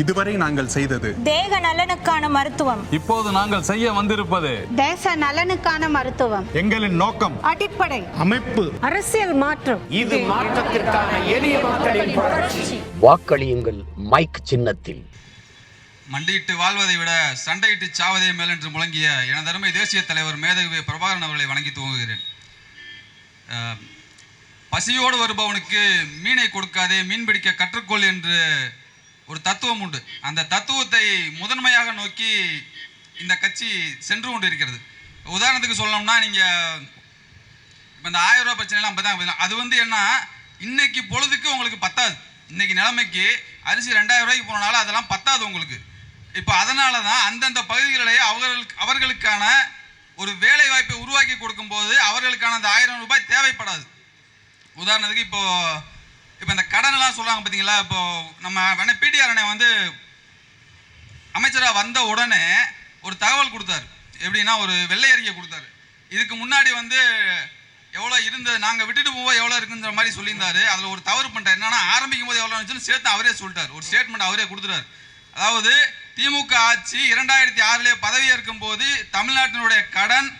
இதுவரை நாங்கள் செய்தது. தேக நலனுக்கான மருத்துவம். இப்போது நாங்கள் செய்ய வந்திருப்பது தேச நலனுக்கான மருத்துவம். எங்களின் நோக்கம் அடிப்படை. அமைப்பு. அரசியல் மாற்றம். இது மாற்றத்திற்கான எளிய மக்களின் புரட்சி. வாக்களியுங்கள் மைக் சின்னத்தில். மண்டியிட்டு வாழ்வதை விட சண்டையிட்டு சாவதே மேல் என்று முழங்கிய எனதருமை தேசிய தலைவர் மேதகு பிரபாகரன் அவர்களை வணங்கி துவங்குகிறேன். பசியோடு வருபவனுக்கு மீனை கொடுக்காதே மீன் பிடிக்க கற்றுக்கொள் என்று ஒரு தத்துவம் உண்டு. அந்த தத்துவத்தை முதன்மையாக நோக்கி இந்த கட்சி சென்று கொண்டு இருக்கிறது உதாரணத்துக்கு சொல்லணும்னா நீங்கள் இப்போ இந்த ஆயிரம் ரூபா பிரச்சனைலாம் அப்போ அது வந்து என்ன? இன்னைக்கு பொழுதுக்கு உங்களுக்கு பத்தாது. இன்னைக்கு நிலைமைக்கு அரிசி ரெண்டாயிரம் ரூபாய்க்கு போனாலும் அதெல்லாம் பத்தாது உங்களுக்கு. இப்போ அதனால தான் அந்தந்த பகுதிகளிலே அவர்களுக்கு அவர்களுக்கான ஒரு வேலை வாய்ப்பை உருவாக்கி கொடுக்கும்போது அவர்களுக்கான அந்த ஆயிரம் ரூபாய் தேவைப்படாது. உதாரணத்துக்கு இப்போது இப்போ இந்த கடனெல்லாம் சொல்கிறாங்க பார்த்தீங்களா இப்போ நம்ம வேணா பிடிஆர் அண்ணன் வந்து அமைச்சராக வந்த உடனே ஒரு தகவல் கொடுத்தாரு. எப்படின்னா ஒரு வெள்ளை அறிக்கை கொடுத்தாரு. இதுக்கு முன்னாடி வந்து எவ்வளோ இருந்தது நாங்கள் விட்டுட்டு போவோம் எவ்வளோ இருக்குன்ற மாதிரி சொல்லியிருந்தாரு. அதில் ஒரு தவறு பண்ணிட்டார். என்னன்னா ஆரம்பிக்கும் போது எவ்வளோ இருந்துச்சுன்னு சேர்த்து அவரே சொல்லிட்டார். ஒரு ஸ்டேட்மெண்ட் அவரே கொடுத்துட்டார். அதாவது திமுக ஆட்சி இரண்டாயிரத்தி ஆறிலே பதவியேற்கும் போது தமிழ்நாட்டினுடைய கடன்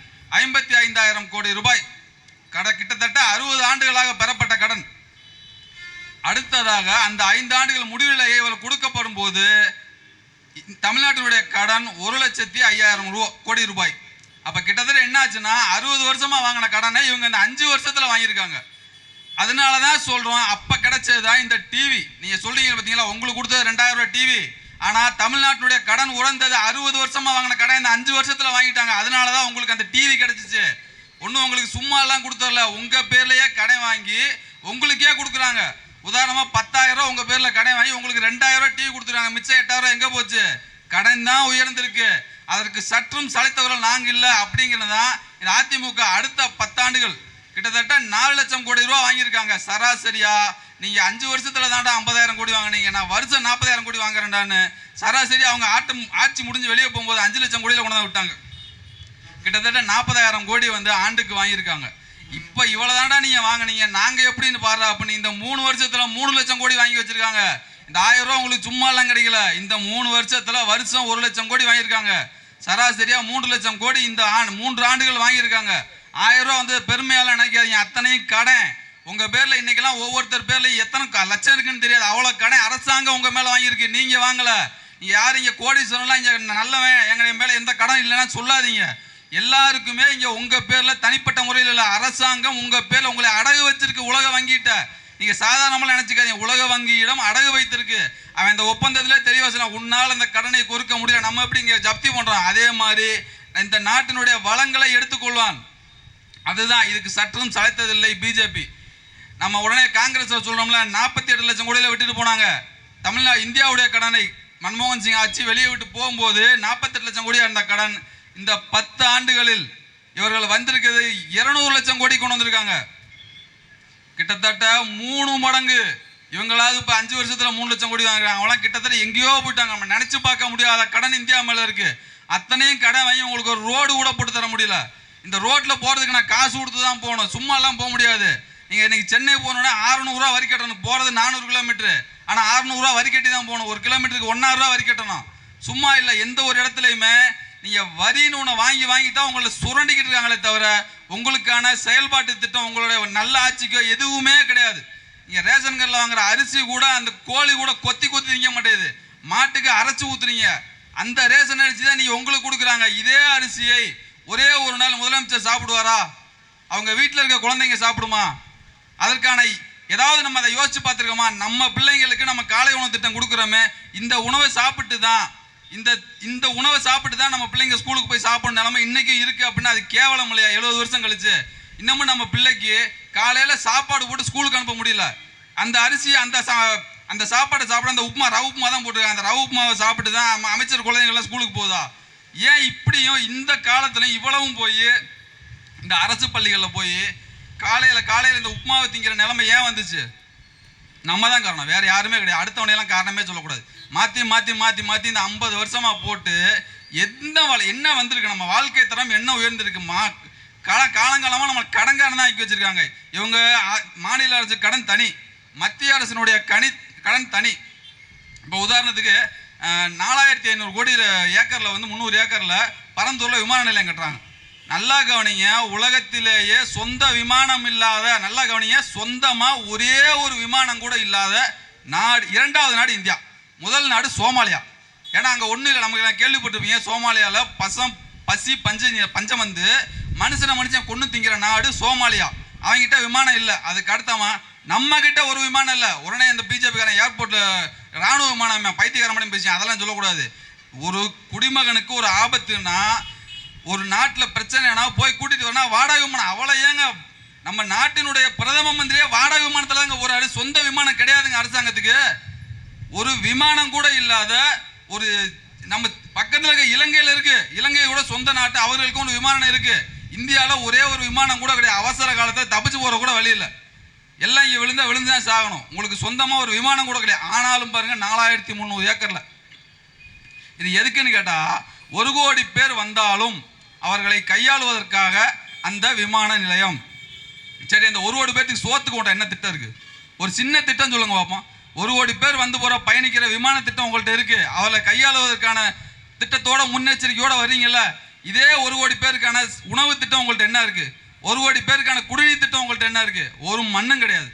ஐம்பத்தி ஐந்தாயிரம் கோடி ரூபாய். கடை கிட்டத்தட்ட அறுபது ஆண்டுகளாக பெறப்பட்ட கடன். அடுத்ததாக அந்த ஐந்து ஆண்டுகள் இவர் கொடுக்கப்படும் போது தமிழ்நாட்டினுடைய கடன் ஒரு லட்சத்தி ஐயாயிரம் ரூபா கோடி ரூபாய். அப்போ கிட்டத்தட்ட என்ன ஆச்சுன்னா அறுபது வருஷமாக வாங்கின கடனை இவங்க இந்த அஞ்சு வருஷத்தில் வாங்கியிருக்காங்க. அதனால தான் சொல்கிறோம் அப்போ கிடைச்சது தான் இந்த டிவி. நீங்கள் சொல்கிறீங்க பார்த்தீங்களா உங்களுக்கு கொடுத்தது ரெண்டாயிரம் ரூபாய் டிவி. ஆனால் தமிழ்நாட்டினுடைய கடன் உறந்தது அறுபது வருஷமாக வாங்கின கடன் இந்த அஞ்சு வருஷத்தில் வாங்கிட்டாங்க. அதனால தான் உங்களுக்கு அந்த டிவி கிடச்சிச்சு. ஒன்றும் உங்களுக்கு சும்மாலாம் எல்லாம் உங்கள் பேர்லேயே கடன் வாங்கி உங்களுக்கே கொடுக்குறாங்க. உதாரணமாக பத்தாயிரம் ரூபா உங்கள் பேரில் கடன் வாங்கி உங்களுக்கு ரெண்டாயிரம் ரூபா டிவி கொடுத்துருக்காங்க மிச்சம் எட்டாயிரம் எங்கே போச்சு? கடன் தான் உயர்ந்திருக்கு. அதற்கு சற்றும் சளைத்தவர்கள் நாங்கள் இல்லை அப்படிங்கிறது தான் இந்த அதிமுக அடுத்த பத்தாண்டுகள். கிட்டத்தட்ட நாலு லட்சம் கோடி ரூபா வாங்கியிருக்காங்க. சராசரியா நீங்க அஞ்சு வருஷத்துல தாண்டா ஐம்பதாயிரம் கோடி வாங்குனீங்க. நான் வருஷம் நாற்பதாயிரம் கோடி வாங்குறேன்டான்னு சராசரி அவங்க ஆட்டம் ஆட்சி முடிஞ்சு வெளியே போகும்போது அஞ்சு லட்சம் கோடியில கொண்டு வந்து விட்டாங்க. கிட்டத்தட்ட நாற்பதாயிரம் கோடி வந்து ஆண்டுக்கு வாங்கியிருக்காங்க. இப்போ இவ்வளவுதான்டா நீங்க வாங்கினீங்க. நாங்க எப்படின்னு பாரு அப்படின்னு இந்த மூணு வருஷத்துல மூணு லட்சம் கோடி வாங்கி வச்சிருக்காங்க. இந்த ஆயிரம் ரூபா உங்களுக்கு சும்மா எல்லாம் கிடைக்கல. இந்த மூணு வருஷத்துல வருஷம் ஒரு லட்சம் கோடி வாங்கியிருக்காங்க. சராசரியா மூன்று லட்சம் கோடி இந்த ஆண்டு மூன்று ஆண்டுகள் வாங்கியிருக்காங்க. ஆயிரம் ரூபா வந்து பெருமையால நினைக்காதீங்க. அத்தனையும் கடன். உங்க பேர்ல இன்னைக்கெல்லாம் ஒவ்வொருத்தர் பேர்ல எத்தனை க- லட்சம் இருக்குன்னு தெரியாது. அவ்வளவு கடன் அரசாங்கம் உங்க மேல வாங்கியிருக்கு. நீங்க வாங்கல. யார்? இங்கே கோடீஸ்வரம்லாம் இங்கே இங்க நல்லவன். எங்க மேல எந்த கடன் இல்லைன்னா சொல்லாதீங்க. எல்லாருக்குமே இங்க உங்க பேர்ல தனிப்பட்ட முறையில் இல்ல அரசாங்கம் உங்க பேர்ல உங்களை அடகு வச்சிருக்கு உலக வங்கிட்ட நீங்க சாதாரணமா நினைச்சுக்காதீங்க. உலக வங்கியிடம் அடகு வைத்திருக்கு. அவன் இந்த ஒப்பந்தத்திலே தெளிவா சொன்னான் உன்னால் அந்த கடனை கொடுக்க முடியல. நம்ம எப்படி இங்க ஜப்தி பண்றோம்? அதே மாதிரி இந்த நாட்டினுடைய வளங்களை எடுத்துக்கொள்வான். அதுதான் இதுக்கு சற்றும் சளைத்ததில்லை பிஜேபி. நம்ம உடனே காங்கிரஸ் சொல்றோம்ல நாற்பத்தி எட்டு லட்சம் கோடியில விட்டுட்டு போனாங்க. தமிழ்நாடு இந்தியாவுடைய கடனை மன்மோகன் சிங் ஆட்சி வெளியே விட்டு போகும்போது நாற்பத்தெட்டு லட்சம் கோடியாக இருந்த கடன் இந்த பத்து ஆண்டுகளில் இவர்கள் வந்திருக்கிறது இருநூறு லட்சம் கோடி கொண்டு வந்திருக்காங்க. கிட்டத்தட்ட மூணு மடங்கு இவங்களாவது இப்போ அஞ்சு வருஷத்தில் மூணு லட்சம் கோடி வாங்குறாங்க. அவங்களாம் கிட்டத்தட்ட எங்கேயோ போயிட்டாங்க. நம்ம நினச்சி பார்க்க முடியாத கடன் இந்தியா மேலே இருக்கு. அத்தனையும் கடன் வாங்கி உங்களுக்கு ஒரு ரோடு கூட போட்டு தர முடியல. இந்த ரோட்டில் போகிறதுக்கு நான் காசு கொடுத்து தான் போகணும் சும்மாலாம் போக முடியாது. நீங்கள் இன்றைக்கி சென்னை போகணுன்னா ஆறுநூறுவா வரி கட்டணும். போகிறது நானூறு கிலோமீட்டரு. ஆனால் ஆறுநூறுவா வரி கட்டி தான் போகணும். ஒரு கிலோமீட்டருக்கு ஒன்றாயிரூவா வரி கட்டணும். சும்மா இல்லை எந்த ஒரு இடத்துலையுமே நீங்க வரின்னு ஒன்று வாங்கி வாங்கி தான் உங்களை சுரண்டிக்கிட்டு இருக்காங்களே தவிர உங்களுக்கான செயல்பாட்டு திட்டம் உங்களுடைய நல்ல ஆட்சிக்கோ எதுவுமே கிடையாது. நீங்கள் ரேஷன் கடையில் வாங்குற அரிசி கூட அந்த கோழி கூட கொத்தி கொத்தி திங்க மாட்டேங்குது. மாட்டுக்கு அரைச்சி ஊற்றுறீங்க அந்த ரேஷன் அரிசி தான் நீங்கள் உங்களுக்கு கொடுக்குறாங்க. இதே அரிசியை ஒரே ஒரு நாள் முதலமைச்சர் சாப்பிடுவாரா? அவங்க வீட்டில் இருக்க குழந்தைங்க சாப்பிடுமா? அதற்கான ஏதாவது நம்ம அதை யோசிச்சு பார்த்துருக்கோமா? நம்ம பிள்ளைங்களுக்கு நம்ம காலை உணவு திட்டம் கொடுக்குறோமே இந்த உணவை சாப்பிட்டு தான் இந்த இந்த உணவை சாப்பிட்டு தான் நம்ம பிள்ளைங்க ஸ்கூலுக்கு போய் சாப்பிடணும் நிலமை இன்னைக்கு இருக்கு அப்படின்னா அது கேவலம் இல்லையா? எழுபது வருஷம் கழிச்சு. இன்னமும் நம்ம பிள்ளைக்கு காலையில சாப்பாடு போட்டு ஸ்கூலுக்கு அனுப்ப முடியல. அந்த அரிசி அந்த சா- அந்த சாப்பாடை சாப்பிட அந்த உப்புமா ரவ உப்புமா தான் போட்டுருக்காங்க. அந்த ரவ உப்புமாவை சாப்பிட்டு தான் அமைச்சர் குழந்தைங்கள்லாம் ஸ்கூலுக்கு போகுதா ஏன் இப்படியும் இந்த காலத்தில் இவ்வளவும் போய் இந்த அரசு பள்ளிகளில் போய் காலையில் காலையில் இந்த உப்புமாவை திங்கிற நிலைமை ஏன் வந்துச்சு? நம்ம தான் காரணம். வேறு யாருமே கிடையாது. அடுத்தவனையெல்லாம் காரணமே சொல்லக்கூடாது. மாற்றி மாற்றி மாற்றி மாற்றி இந்த ஐம்பது வருஷமா போட்டு எந்த வள என்ன வந்திருக்கு? நம்ம வாழ்க்கை தரம் என்ன உயர்ந்திருக்கு மா கால காலங்காலமாக நம்ம கடன்காரன் தான் ஆக்கி வச்சிருக்காங்க. இவங்க மாநில அரசு கடன் தனி மத்திய அரசினுடைய கனி கடன் தனி. இப்போ உதாரணத்துக்கு நாலாயிரத்தி ஐநூறு கோடி ஏக்கரில் வந்து முந்நூறு ஏக்கரில் பரந்தூரில் விமான நிலையம் கட்டுறாங்க. நல்லா கவனிங்க உலகத்திலேயே சொந்த விமானம் இல்லாத நல்லா கவனிங்க சொந்தமாக ஒரே ஒரு விமானம் கூட இல்லாத நாடு இரண்டாவது நாடு இந்தியா. முதல் நாடு சோமாலியா. ஏன்னா அங்கே ஒன்றும் இல்லை. நமக்கு நான் கேள்விப்பட்டிருப்பீங்க சோமாலியாவில் பசம் பசி பஞ்ச பஞ்சம் வந்து மனுஷனை மனுஷன் கொண்டு திங்கிற நாடு சோமாலியா. அவங்ககிட்ட விமானம் இல்லை. அதுக்கு அடுத்தமா நம்ம கிட்ட ஒரு விமானம் இல்லை. உடனே இந்த பிஜேபிக்காரன் ஏர்போர்ட்டில் ராணுவ விமானம் பைத்தியகாரம் மட்டும் பேசி அதெல்லாம் சொல்லக்கூடாது. ஒரு குடிமகனுக்கு ஒரு ஆபத்துன்னா ஒரு நாட்டில் பிரச்சனைனா போய் கூட்டிட்டு வரனா வாடகை விமானம். அவ்வளோ ஏங்க? நம்ம நாட்டினுடைய பிரதம மந்திரியே வாடகை விமானத்தில் தாங்க ஒரு சொந்த விமானம் கிடையாதுங்க அரசாங்கத்துக்கு. ஒரு விமானம் கூட இல்லாத ஒரு நம்ம பக்கத்தில் இருக்க இலங்கையில் இருக்கு. இலங்கையோட சொந்த நாட்டு அவர்களுக்கும் ஒரு விமானம் இருக்கு. இந்தியாவில் ஒரே ஒரு விமானம் கூட கிடையாது. அவசர காலத்தை தப்பிச்சு போகிற கூட வழி இல்லை. எல்லாம் இங்கே விழுந்தா விழுந்து தான் சாகணும். உங்களுக்கு சொந்தமாக ஒரு விமானம் கூட கிடையாது. ஆனாலும் பாருங்கள் நாலாயிரத்தி முந்நூறு ஏக்கரில். இது எதுக்குன்னு கேட்டால் ஒரு கோடி பேர் வந்தாலும் அவர்களை கையாளுவதற்காக அந்த விமான நிலையம். சரி அந்த ஒரு கோடி பேர்த்துக்கு சோத்துக்கு என்ன திட்டம் இருக்குது ஒரு சின்ன திட்டம் சொல்லுங்க பார்ப்போம் ஒரு கோடி பேர் வந்து போற பயணிக்கிற விமான திட்டம் உங்கள்கிட்ட இருக்கு. அவளை கையாளுவதற்கான திட்டத்தோட முன்னெச்சரிக்கையோட வர்றீங்கல்ல இதே ஒரு கோடி பேருக்கான உணவு திட்டம் உங்கள்கிட்ட என்ன இருக்கு? ஒரு கோடி பேருக்கான குடிநீர் திட்டம் உங்கள்கிட்ட என்ன இருக்கு? ஒரு மண்ணும் கிடையாது.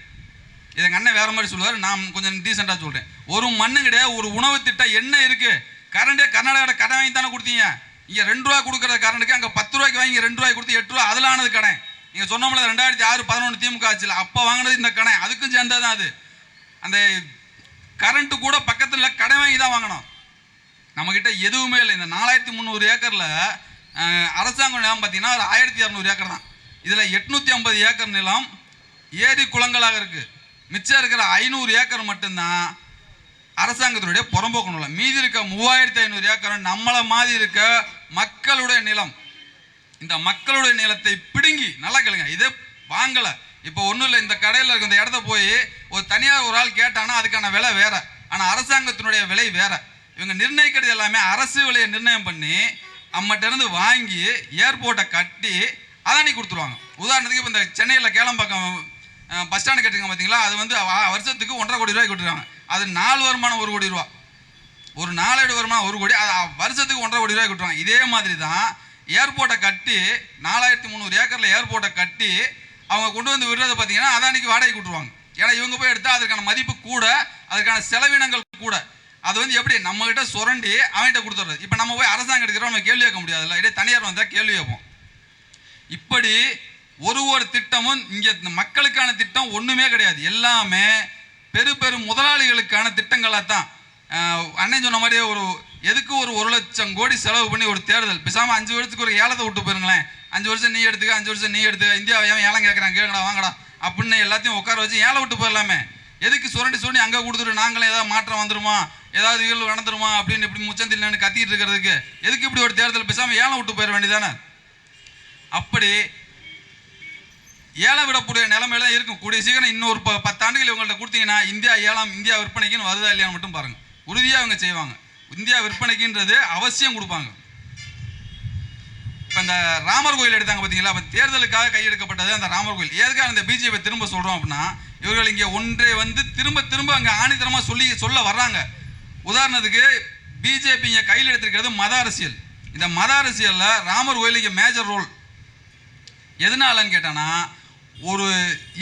இதை அண்ணன் வேற மாதிரி சொல்லுவார் நான் கொஞ்சம் டீசெண்டாக சொல்கிறேன் ஒரு மண்ணும் கிடையாது ஒரு உணவு திட்டம் என்ன இருக்கு? கரண்டே கர்நாடகாவோட கடன் வாங்கி தானே கொடுத்தீங்க. இங்கே ரெண்டு ரூபா கொடுக்குற கரண்டுக்கு அங்கே பத்து ரூபாய்க்கு வாங்கி ரெண்டு ரூபாய் கொடுத்து எட்டு ரூபா அதில் ஆனது கடன். நீங்கள் சொன்னோம்ல ரெண்டாயிரத்தி ஆறு பதினொன்று திமுக ஆட்சியில் அப்போ வாங்கினது இந்த கடன். அதுக்கும் சேர்ந்தது தான் அது. அந்த கரண்ட்டு கூட பக்கத்தில் கடன் வாங்கி தான் வாங்கணும். நம்மக்கிட்ட எதுவுமே இல்லை. இந்த நாலாயிரத்தி முந்நூறு ஏக்கரில் அரசாங்க நிலம் பார்த்தீங்கன்னா ஒரு ஆயிரத்தி இரநூறு ஏக்கர் தான். இதில் எட்நூற்றி ஐம்பது ஏக்கர் நிலம் ஏரி குளங்களாக இருக்குது மிச்சம் இருக்கிற ஐநூறு ஏக்கர் மட்டும்தான் அரசாங்கத்தினுடைய புறம்போக்கு நிலம். மீதி இருக்க மூவாயிரத்தி ஐநூறு ஏக்கர் நம்மளை மாதிரி இருக்க மக்களுடைய நிலம். இந்த மக்களுடைய நிலத்தை பிடுங்கி நல்லா கேளுங்க இதே வாங்கலை. இப்போ ஒன்றும் இல்லை இந்த கடையில் இருக்க இந்த இடத்த போய் ஒரு தனியார் ஒரு ஆள் கேட்டானா அதுக்கான விலை வேற. ஆனால் அரசாங்கத்தினுடைய விலை வேற. இவங்க நிர்ணயிக்கிறது எல்லாமே அரசு விலையை நிர்ணயம் பண்ணி நம்மகிட்ட வாங்கி ஏர்போர்ட்டை கட்டி அதானி கொடுத்துருவாங்க. உதாரணத்துக்கு இப்போ இந்த சென்னையில் கேளம்பாக்கம் பஸ் ஸ்டாண்டு கட்டுங்க பார்த்தீங்களா அது வந்து வருஷத்துக்கு ஒன்றரை கோடி ரூபாய் கொடுத்துருவாங்க அது நாலு வருமானம் ஒரு கோடி ரூபா. ஒரு நாலேடு வருமானம் ஒரு கோடி அது வருஷத்துக்கு ஒன்றரை கோடி ரூபாய் கொடுத்துருவாங்க. இதே மாதிரி தான் ஏர்போர்ட்டை கட்டி நாலாயிரத்தி முந்நூறு ஏக்கரில் ஏர்போர்ட்டை கட்டி அவங்க கொண்டு வந்து விடுறதை பார்த்தீங்கன்னா அதானிக்கு வாடகை கூட்டுருவாங்க. ஏன்னா இவங்க போய் எடுத்தால் அதற்கான மதிப்பு கூட அதற்கான செலவினங்கள் கூட. அது வந்து எப்படி? நம்மகிட்ட சுரண்டி அவன்கிட்ட கொடுத்துறது இப்போ நம்ம போய் அரசாங்கம் எடுக்கிறோம் நம்ம கேள்வி கேட்க முடியாதுல்ல. இதே தனியார் வந்தால் கேள்வி கேட்போம். இப்படி ஒரு ஒரு திட்டமும் இங்கே மக்களுக்கான திட்டம் ஒன்றுமே கிடையாது. எல்லாமே பெரு பெரும் முதலாளிகளுக்கான திட்டங்களாக தான் ஆஹ் அண்ணன் சொன்ன மாதிரி ஒரு எதுக்கு ஒரு ஒரு லட்சம் கோடி செலவு பண்ணி ஒரு தேர்தல்? பேசாமல் அஞ்சு வருஷத்துக்கு ஒரு ஏலத்தை விட்டு போயிருங்களேன். அஞ்சு வருஷம் நீ எடுத்துக்க அஞ்சு வருஷம் நீ எடுத்துக்க. இந்தியா ஏன் ஏலம் கேட்குறாங்க கேட்கடா வாங்கடா. அப்படின்னு எல்லாத்தையும் உட்கார வச்சு ஏழை விட்டு போயிடலாமே. எதுக்கு சுரண்டி சுரண்டி அங்கே கொடுத்துட்டு நாங்களே ஏதாவது மாற்றம் வந்துருமா? ஏதாவது இயல்பு நடந்துருமா? அப்படின்னு இப்படி முச்சந்தில் நின்று கத்திட்டு இருக்கிறதுக்கு எதுக்கு இப்படி ஒரு தேர்தல்? பேசாமல் ஏழை விட்டு போயிட வேண்டியதானே அப்படி ஏழை விடக்கூடிய நிலைமையில தான் இருக்கும். கூடிய சீக்கிரம் இன்னொரு ப பத்தாண்டுகள் இவங்கள்ட்ட கொடுத்தீங்கன்னா இந்தியா ஏழாம் இந்தியா விற்பனைக்குன்னு வருதா இல்லையான்னு மட்டும் பாருங்கள் உறுதியாக அவங்க செய்வாங்க. இந்தியா விற்பனைக்குன்றது அவசியம் கொடுப்பாங்க. இப்போ இந்த ராமர் கோயில் எடுத்தாங்க பார்த்தீங்களா அப்போ தேர்தலுக்காக கையெடுக்கப்பட்டது அந்த ராமர் கோயில். எதுக்காக அந்த பிஜேபி திரும்ப சொல்கிறோம் அப்படின்னா இவர்கள் இங்கே ஒன்றை வந்து திரும்ப திரும்ப அங்கே ஆணித்தரமாக சொல்லி சொல்ல வர்றாங்க. உதாரணத்துக்கு பிஜேபி இங்கே கையில் எடுத்திருக்கிறது மத அரசியல். இந்த மத அரசியலில் ராமர் கோயில் இங்கே மேஜர் ரோல் எதனாலன்னு கேட்டானா ஒரு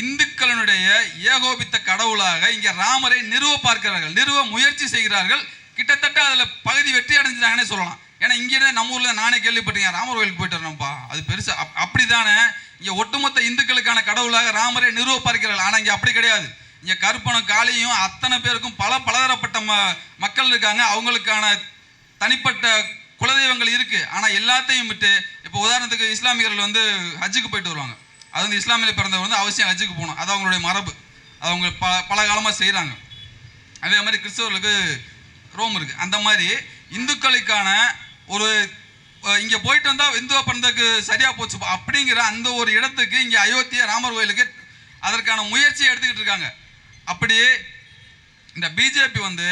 இந்துக்களினுடைய ஏகோபித்த கடவுளாக இங்கே ராமரை நிறுவ பார்க்கிறார்கள் நிறுவ முயற்சி செய்கிறார்கள் கிட்டத்தட்ட அதில் பகுதி வெற்றி அடைஞ்சிட்டாங்கன்னே சொல்லலாம். ஏன்னா இங்கேருந்து நம்ம ஊரில் நானே கேள்விப்பட்டேன் ராமர் கோயிலுக்கு போயிட்டு வரணும்ப்பா அது பெருசு அப் அப்படிதானே இங்கே ஒட்டுமொத்த இந்துக்களுக்கான கடவுளாக ராமரை நிறுவப்பார்க்கிறார்கள் ஆனால் இங்கே அப்படி கிடையாது. இங்கே கருப்பனும் காளியும் அத்தனை பேருக்கும் பல பலதரப்பட்ட ம மக்கள் இருக்காங்க. அவங்களுக்கான தனிப்பட்ட குலதெய்வங்கள் இருக்குது ஆனால் எல்லாத்தையும் விட்டு இப்போ உதாரணத்துக்கு இஸ்லாமியர்கள் வந்து ஹஜ்ஜுக்கு போயிட்டு வருவாங்க. அது வந்து இஸ்லாமியில் பிறந்தவர் வந்து அவசியம் ஹஜ்ஜுக்கு போகணும். அது அவங்களுடைய மரபு. அது அவங்க ப பல காலமாக செய்கிறாங்க அதே மாதிரி கிறிஸ்தவர்களுக்கு ரோம் இருக்குது அந்த மாதிரி இந்துக்களுக்கான ஒரு இங்கே போயிட்டு வந்தால் இந்துவ பிறந்ததுக்கு சரியாக போச்சு அப்படிங்கிற அந்த ஒரு இடத்துக்கு இங்கே அயோத்தியா ராமர் கோயிலுக்கு அதற்கான முயற்சியை எடுத்துக்கிட்டு இருக்காங்க. அப்படி இந்த பிஜேபி வந்து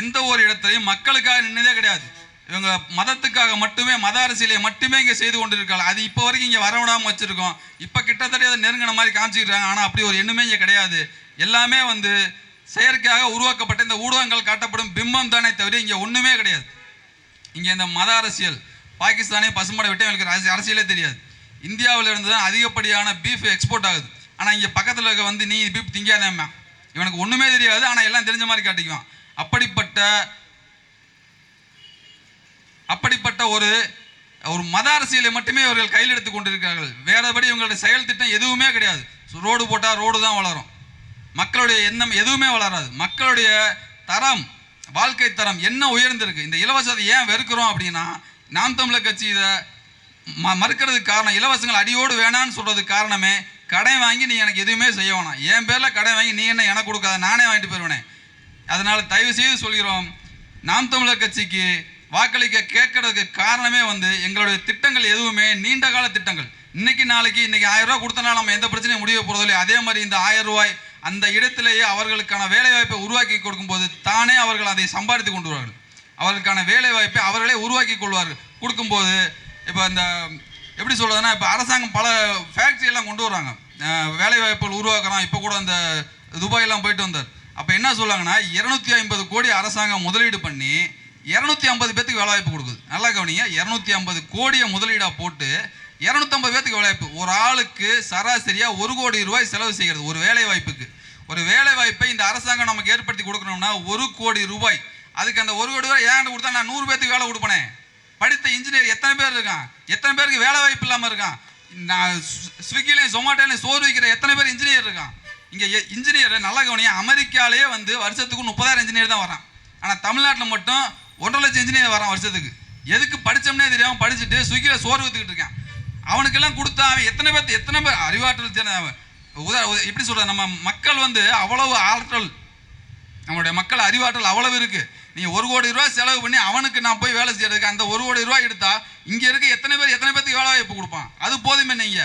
எந்த ஒரு இடத்துலையும் மக்களுக்காக நின்னதே கிடையாது. இவங்க மதத்துக்காக மட்டுமே மத அரசியலை மட்டுமே இங்கே செய்து கொண்டிருக்காங்க. அது இப்போ வரைக்கும் இங்கே வரவிடாமல் வச்சுருக்கோம். இப்போ கிட்டத்தட்ட அதை நெருங்கின மாதிரி காமிச்சிக்கிறாங்க. ஆனால் அப்படி ஒரு எண்ணுமே இங்கே கிடையாது. எல்லாமே வந்து செயற்கையாக உருவாக்கப்பட்ட இந்த ஊடகங்கள் காட்டப்படும் பிம்பம் தானே தவிர இங்கே ஒன்றுமே கிடையாது. இங்கே இந்த மத அரசியல் பாகிஸ்தானே பசுமாடை விட்டு எங்களுக்கு அரசி- அரசியலே தெரியாது. இந்தியாவில் இருந்து தான் அதிகப்படியான பீஃப் எக்ஸ்போர்ட் ஆகுது. ஆனால் இங்கே பக்கத்தில் இருக்க வந்து நீ பீஃப் திங்காதேம்மா. இவனுக்கு ஒன்றுமே தெரியாது ஆனால் எல்லாம் தெரிஞ்ச மாதிரி காட்டிக்குவான். அப்படிப்பட்ட அப்படிப்பட்ட ஒரு ஒரு மத அரசியலை மட்டுமே இவர்கள் கையில் எடுத்து கொண்டிருக்கிறார்கள். வேறபடி இவங்களுடைய செயல் திட்டம் எதுவுமே கிடையாது. ரோடு போட்டால் ரோடு தான் வளரும். மக்களுடைய எண்ணம் எதுவுமே வளராது. மக்களுடைய தரம் வாழ்க்கை தரம் என்ன உயர்ந்திருக்கு? இந்த இலவசத்தை ஏன் வெறுக்கிறோம் அப்படின்னா நாம் தமிழர் கட்சி இதை ம மறுக்கிறதுக்கு காரணம் இலவசங்கள் அடியோடு வேணான்னு சொல்கிறதுக்கு காரணமே கடன் வாங்கி நீ எனக்கு எதுவுமே செய்ய வேணாம். என் பேரில் கடன் வாங்கி நீ என்ன எனக்கு கொடுக்காத நானே வாங்கிட்டு போயிடுவேனே. அதனால் தயவு செய்து சொல்கிறோம் நாம் தமிழர் கட்சிக்கு வாக்களிக்க கேட்கறதுக்கு காரணமே வந்து எங்களுடைய திட்டங்கள் எதுவுமே நீண்ட கால திட்டங்கள். இன்னைக்கு நாளைக்கு இன்னைக்கு ஆயிரம் ரூபா கொடுத்தனால நம்ம எந்த பிரச்சனையும் முடிய போறதில்லை. அதே மாதிரி இந்த ஆயிரம் ரூபாய் அந்த இடத்திலேயே அவர்களுக்கான வேலைவாய்ப்பை உருவாக்கி கொடுக்கும்போது தானே அவர்கள் அதை சம்பாதித்து கொண்டு வருவார்கள் அவர்களுக்கான வேலைவாய்ப்பை அவர்களே உருவாக்கி கொள்வார்கள். கொடுக்கும்போது இப்போ இந்த எப்படி சொல்கிறதுனா இப்போ அரசாங்கம் பல ஃபேக்ட்ரி எல்லாம் கொண்டு வராங்க வேலைவாய்ப்புகள் உருவாக்குறான். இப்போ கூட அந்த துபாயெல்லாம் போயிட்டு வந்தார். அப்போ என்ன சொல்லுவாங்கன்னா இரநூத்தி ஐம்பது கோடி அரசாங்கம் முதலீடு பண்ணி இரநூத்தி ஐம்பது பேத்துக்கு வேலைவாய்ப்பு கொடுக்குது. நல்லா கவனிங்க. இரநூத்தி ஐம்பது கோடியை முதலீடாக போட்டு இரநூத்தம்பது பேத்துக்கு வேலைவாய்ப்பு. ஒரு ஆளுக்கு சராசரியாக ஒரு கோடி ரூபாய் செலவு செய்கிறது ஒரு வேலை வாய்ப்புக்கு ஒரு வேலை வாய்ப்பை இந்த அரசாங்கம் நமக்கு ஏற்படுத்தி கொடுக்கணும்னா ஒரு கோடி ரூபாய். அதுக்கு அந்த ஒரு கோடி ரூபாய் ஏன் கொடுத்தா நான் நூறு பேருக்கு வேலை கொடுப்பனே? படித்த இன்ஜினியர் எத்தனை பேர் இருக்கான்? எத்தனை பேருக்கு வேலை வாய்ப்பு இல்லாமல் இருக்கான்? நான் ஸ்விக்கிலையும் ஜொமாட்டோலையும் சோறு வைக்கிற எத்தனை பேர் இன்ஜினியர் இருக்கான்? இங்கே இன்ஜினியர் நல்லா கவனியா அமெரிக்காலேயே வந்து வருஷத்துக்கு முப்பதாயிரம் இன்ஜினியர் தான் வரான். ஆனால் தமிழ்நாட்டில் மட்டும் ஒன்றரை லட்சம் இன்ஜினியர் வரான் வருஷத்துக்கு. எதுக்கு படித்தோம்னே தெரியாமல் படிச்சுட்டு ஸ்விக்கியில் சோறு ஊற்றுக்கிட்டு இருக்கான். அவனுக்கெல்லாம் கொடுத்தா அவன் எத்தனை பேர் எத்தனை பேர் அறிவாற்றல் தெரிஞ்ச அவன் உதா எப்படி சொல்கிறது நம்ம மக்கள் வந்து அவ்வளவு ஆற்றல் நம்மளுடைய மக்கள் அறிவாற்றல் அவ்வளவு இருக்கு. நீங்கள் ஒரு கோடி ரூபாய் செலவு பண்ணி அவனுக்கு நான் போய் வேலை செய்யறதுக்கு அந்த ஒரு கோடி ரூபாய் எடுத்தா இங்க இருக்க எத்தனை பேர் எத்தனை பேருக்கு வேலை வாய்ப்பு கொடுப்பான்? அது போதுமே நீங்க.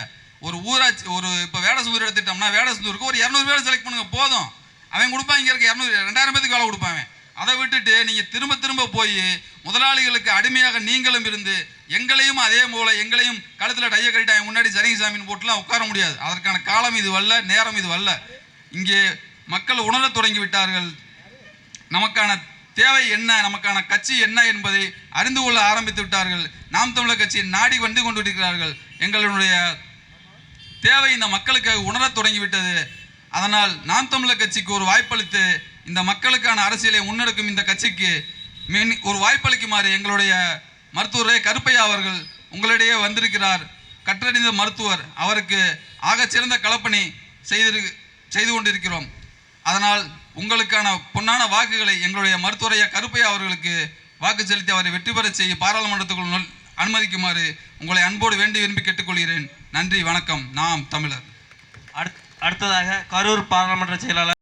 ஒரு ஊராட்சி ஒரு இப்போ வேடசந்தூர் எடுத்துட்டோம்னா வேடசந்தூருக்கு ஒரு இரநூறு பேர் செலக்ட் பண்ணுங்க போதும். அவன் கொடுப்பான் இங்க இருக்க இரநூறு ரெண்டாயிரம் பேருக்கு வேலை கொடுப்பான் அதை விட்டுட்டு நீங்க திரும்ப திரும்ப போய் முதலாளிகளுக்கு அடிமையாக நீங்களும் இருந்து எங்களையும் அதே போல எங்களையும் கழுத்தில் டைய கட்டிட்டு முன்னாடி சரிங்க சாமின்னு போட்டுலாம் உட்கார முடியாது. அதற்கான காலம் இது வல்ல நேரம் இது வல்ல இங்கே மக்கள் உணரத் தொடங்கி விட்டார்கள். நமக்கான தேவை என்ன நமக்கான கட்சி என்ன என்பதை அறிந்து கொள்ள ஆரம்பித்து விட்டார்கள். நாம் தமிழர் கட்சியை நாடி வந்து கொண்டிருக்கிறார்கள். எங்களுடைய தேவை இந்த மக்களுக்கு உணரத் தொடங்கிவிட்டது அதனால் நாம் தமிழர் கட்சிக்கு ஒரு வாய்ப்பளித்து இந்த மக்களுக்கான அரசியலை முன்னெடுக்கும் இந்த கட்சிக்கு மின் ஒரு வாய்ப்பளிக்குமாறு எங்களுடைய மருத்துவரே கருப்பையா அவர்கள் உங்களிடையே வந்திருக்கிறார். கற்றறிந்த மருத்துவர் அவருக்கு ஆகச்சிறந்த கலப்பணி செய்திரு செய்து கொண்டிருக்கிறோம். அதனால் உங்களுக்கான பொன்னான வாக்குகளை எங்களுடைய மருத்துவரைய கருப்பையா அவர்களுக்கு வாக்கு செலுத்தி அவரை வெற்றி பெறச் செய்ய பாராளுமன்றத்துக்குள் அனுமதிக்குமாறு உங்களை அன்போடு வேண்டி விரும்பி கேட்டுக்கொள்கிறேன். நன்றி வணக்கம். நாம் தமிழர். அடுத்- அடுத்ததாக கரூர் பாராளுமன்ற செயலாளர்